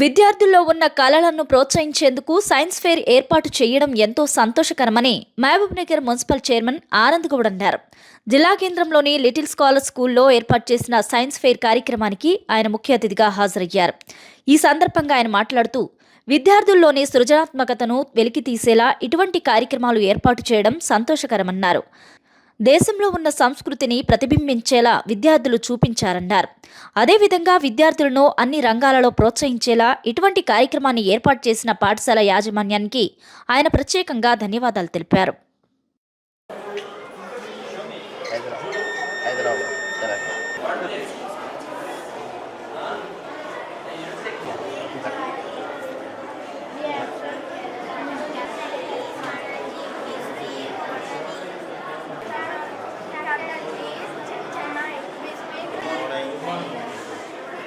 విద్యార్థుల్లో ఉన్న కళలను ప్రోత్సహించేందుకు సైన్స్ ఫెయిర్ ఏర్పాటు చేయడం ఎంతో సంతోషకరమని మహబూబ్నగర్ మున్సిపల్ చైర్మన్ ఆనంద్ గౌడ్ అన్నారు. జిల్లా కేంద్రంలోని లిటిల్ స్కాలర్ స్కూల్లో ఏర్పాటు చేసిన సైన్స్ ఫెయిర్ కార్యక్రమానికి ఆయన ముఖ్య అతిథిగా హాజరయ్యారు. ఈ సందర్భంగా ఆయన మాట్లాడుతూ విద్యార్థుల్లోని సృజనాత్మకతను వెలికితీసేలా ఇటువంటి కార్యక్రమాలు ఏర్పాటు చేయడం సంతోషకరమన్నారు. దేశంలో ఉన్న సంస్కృతిని ప్రతిబింబించేలా విద్యార్థులు చూపించారన్నారు. అదేవిధంగా విద్యార్థులను అన్ని రంగాలలో ప్రోత్సహించేలా ఇటువంటి కార్యక్రమాన్ని ఏర్పాటు చేసిన పాఠశాల యాజమాన్యానికి ఆయన ప్రత్యేకంగా ధన్యవాదాలు తెలిపారు.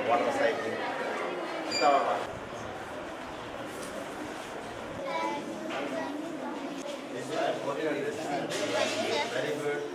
వాటర్ సైకిల్ అంతా very good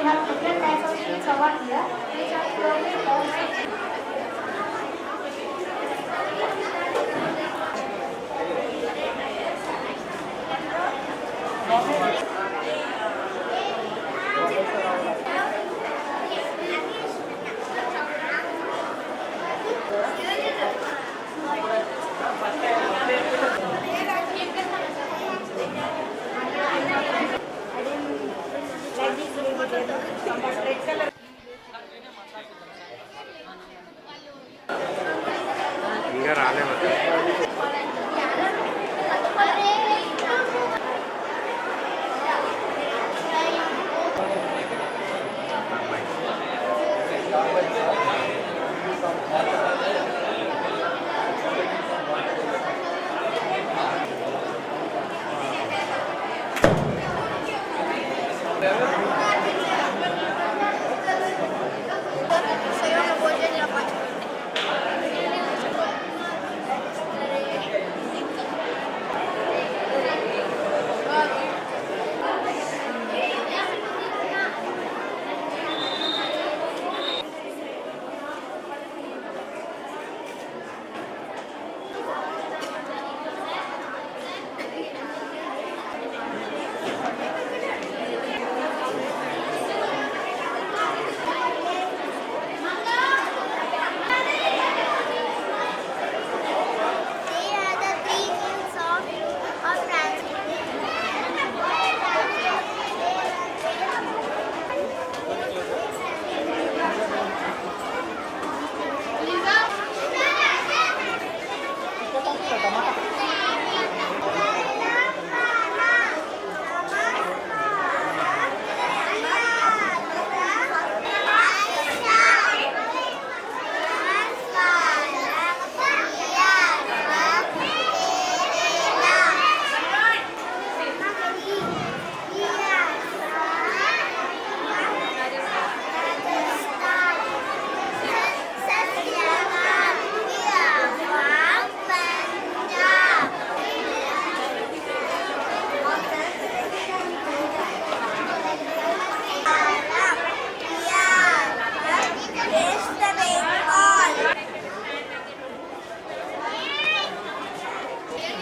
we have different types of sheets over here, which are purely homemade. Red colour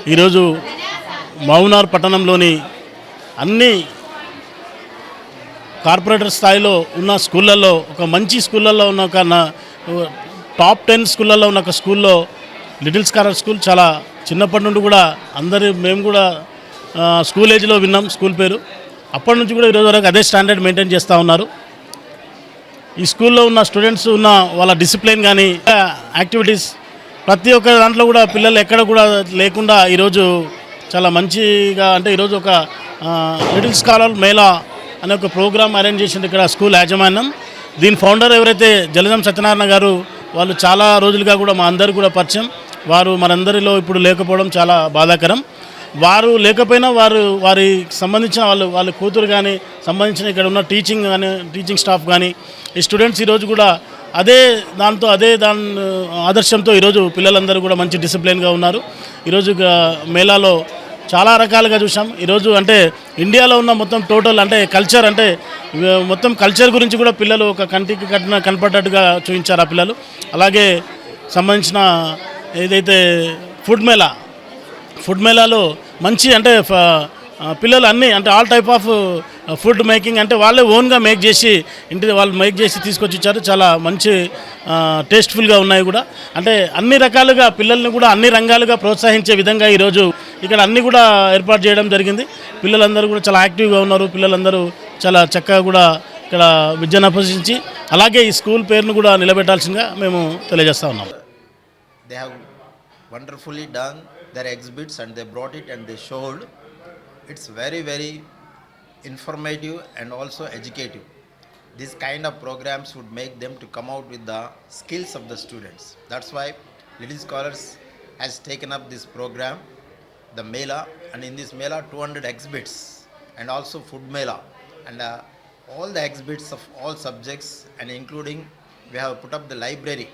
ఈరోజు మౌనార్ పట్టణంలోని అన్ని కార్పొరేటర్ స్థాయిలో ఉన్న స్కూళ్ళల్లో ఒక మంచి స్కూళ్ళల్లో ఉన్న ఒక నా- టాప్ టెన్ స్కూళ్ళల్లో ఉన్న ఒక స్కూల్లో లిటిల్ స్కాలర్ స్కూల్ చాలా చిన్నప్పటి నుండి కూడా అందరి మేము కూడా స్కూల్ ఏజ్లో విన్నాం స్కూల్ పేరు. అప్పటి నుంచి కూడా ఈరోజు వరకు అదే స్టాండర్డ్ మెయింటైన్ చేస్తూ ఉన్నారు. ఈ స్కూల్లో ఉన్న స్టూడెంట్స్ ఉన్న వాళ్ళ డిసిప్లిన్ కానీ యాక్టివిటీస్ ప్రతి ఒక్క దాంట్లో కూడా పిల్లలు ఎక్కడ కూడా లేకుండా ఈరోజు చాలా మంచిగా అంటే ఈరోజు ఒక లిటిల్ స్కాలర్ మేళా అనే ఒక ప్రోగ్రామ్ అరేంజ్ చేసింది ఇక్కడ స్కూల్ యాజమాన్యం. దీని ఫౌండర్ ఎవరైతే జలజం సత్యనారాయణ గారు వాళ్ళు చాలా రోజులుగా కూడా మా అందరు కూడా పరిచయం. వారు మనందరిలో ఇప్పుడు లేకపోవడం చాలా బాధాకరం. వారు లేకపోయినా వారు వారికి సంబంధించిన వాళ్ళు వాళ్ళ కూతురు కానీ సంబంధించిన ఇక్కడ ఉన్న టీచింగ్ కానీ టీచింగ్ స్టాఫ్ కానీ ఈ స్టూడెంట్స్ ఈరోజు కూడా అదే దాంతో అదే దాని ఆదర్శంతో ఈరోజు పిల్లలందరూ కూడా మంచి డిసిప్లిన్గా ఉన్నారు. ఈరోజు మేళాలో చాలా రకాలుగా చూసాం ఈరోజు అంటే ఇండియాలో ఉన్న మొత్తం టోటల్ అంటే కల్చర్ అంటే మొత్తం కల్చర్ గురించి కూడా పిల్లలు ఒక కంటికి కట్టిన కనపడ్డట్టుగా చూపించారు ఆ పిల్లలు. అలాగే సంబంధించిన ఏదైతే ఫుడ్ మేళా ఫుడ్ మేళాలో మంచి అంటే ఫ- పిల్లలు అన్నీ అంటే all type of food making అంటే వాళ్ళే ఓన్గా మేక్ చేసి ఇంటి వాళ్ళు మేక్ చేసి తీసుకొచ్చి ఇచ్చారు చాలా మంచి టేస్ట్ఫుల్గా ఉన్నాయి కూడా. అంటే అన్ని రకాలుగా పిల్లల్ని కూడా అన్ని రంగాలుగా ప్రోత్సహించే విధంగా ఈరోజు ఇక్కడ అన్నీ కూడా ఏర్పాటు చేయడం జరిగింది. పిల్లలందరూ కూడా చాలా యాక్టివ్గా ఉన్నారు. పిల్లలందరూ చాలా చక్కగా కూడా ఇక్కడ విద్యను అభ్యసించి అలాగే ఈ స్కూల్ పేరును కూడా నిలబెట్టాల్సిందిగా మేము తెలియజేస్తా ఉన్నాం. They have wonderfully done their exhibits and they brought it and they it's very very informative and also educative. This kind of programs would make them to come out with the skills of the students. That's why Little Scholars has taken up this program, the Mela, and in this Mela 200 exhibits and also food Mela and uh, all the exhibits of all subjects and including we have put up the library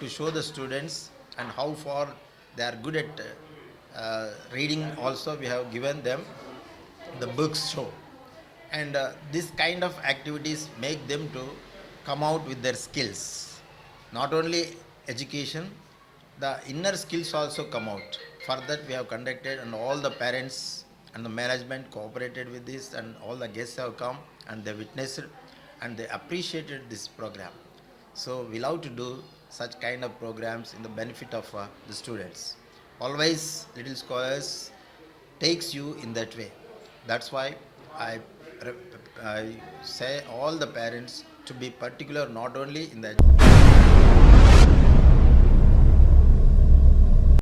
to show the students and how far they are good at uh, reading also we have given them the books show and uh, this kind of activities make them to come out with their skills. Not only education the inner skills also come out. For that we have conducted and all the parents and the management cooperated with this and all the guests have come and they witnessed and they appreciated this program. So we love to do such kind of programs in the benefit of uh, the students. Always little scholars takes you in that way. That's why I, I say all the parents to be particular not only in the